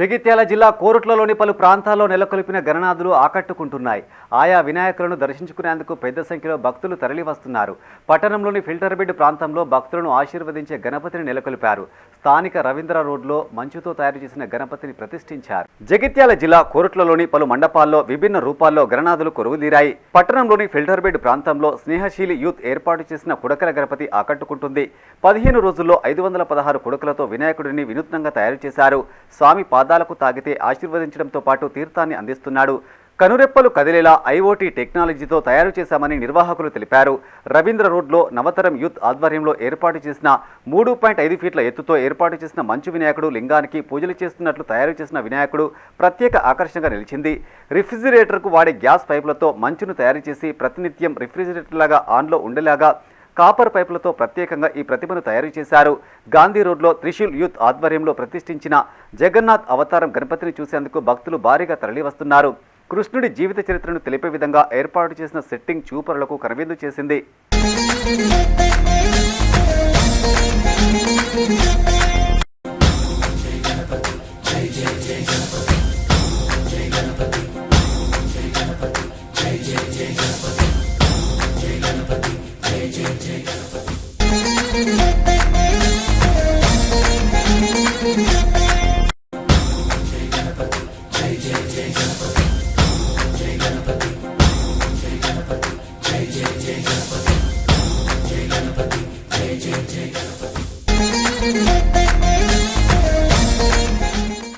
జగిత్యాల జిల్లా కోరుట్లలోని పలు ప్రాంతాల్లో నెలకొల్పిన గణనాథులు ఆకట్టుకుంటున్నాయి. ఆయా వినాయకులను దర్శించుకునేందుకు పెద్ద సంఖ్యలో భక్తులు తరలివస్తున్నారు. పట్టణంలోని ఫిల్టర్ బెడ్ ప్రాంతంలో భక్తులను ఆశీర్వదించే గణపతిని నెలకొల్పారు. స్థానిక రవీంద్ర రోడ్లో మంచుతో తయారు చేసిన గణపతిని ప్రతిష్ఠించారు. జగిత్యాల జిల్లా కోరుట్లలోని పలు మండపాల్లో విభిన్న రూపాల్లో గణనాథులు కొలువుదీరాయి పట్టణంలోని ఫిల్టర్ బెడ్ ప్రాంతంలో స్నేహశీలి యూత్ ఏర్పాటు చేసిన కుడకల గణపతి ఆకట్టుకుంటుంది. పదిహేను రోజుల్లో ఐదు వందల పదహారు కుడకలతో వినాయకుడిని వినూత్నంగా తయారు చేశారు. స్వామి పాదాలకు తాగితే ఆశీర్వదించడంతో పాటు తీర్థాన్ని అందిస్తున్నాడు. కనురెప్పలు కదిలేలా ఐఓటీ టెక్నాలజీతో తయారు చేశామని నిర్వాహకులు తెలిపారు. రవీంద్ర రోడ్లో నవతరం యూత్ ఆధ్వర్యంలో ఏర్పాటు చేసిన మూడు పాయింట్ ఐదు ఫీట్ల ఎత్తుతో ఏర్పాటు చేసిన మంచు వినాయకుడు లింగానికి పూజలు చేస్తున్నట్లు తయారు చేసిన వినాయకుడు ప్రత్యేక ఆకర్షణగా నిలిచింది. రిఫ్రిజిరేటర్కు వాడే గ్యాస్ పైపులతో మంచును తయారు చేసి ప్రతినిత్యం రిఫ్రిజిరేటర్ లాగా ఆన్లో ఉండేలాగా కాపర్ పైపులతో ప్రత్యేకంగా ఈ ప్రతిమను తయారు చేశారు. గాంధీ రోడ్లో త్రిశూల్ యూత్ ఆధ్వర్యంలో ప్రతిష్ఠించిన జగన్నాథ్ అవతారం గణపతిని చూసేందుకు భక్తులు భారీగా తరలివస్తున్నారు. కృష్ణుడి జీవిత చరిత్రను తెలిపే విధంగా ఏర్పాటు చేసిన సెట్టింగ్ చూపరులకు కనువిందు చేసింది. జై గణపతి జై జై గణపతి.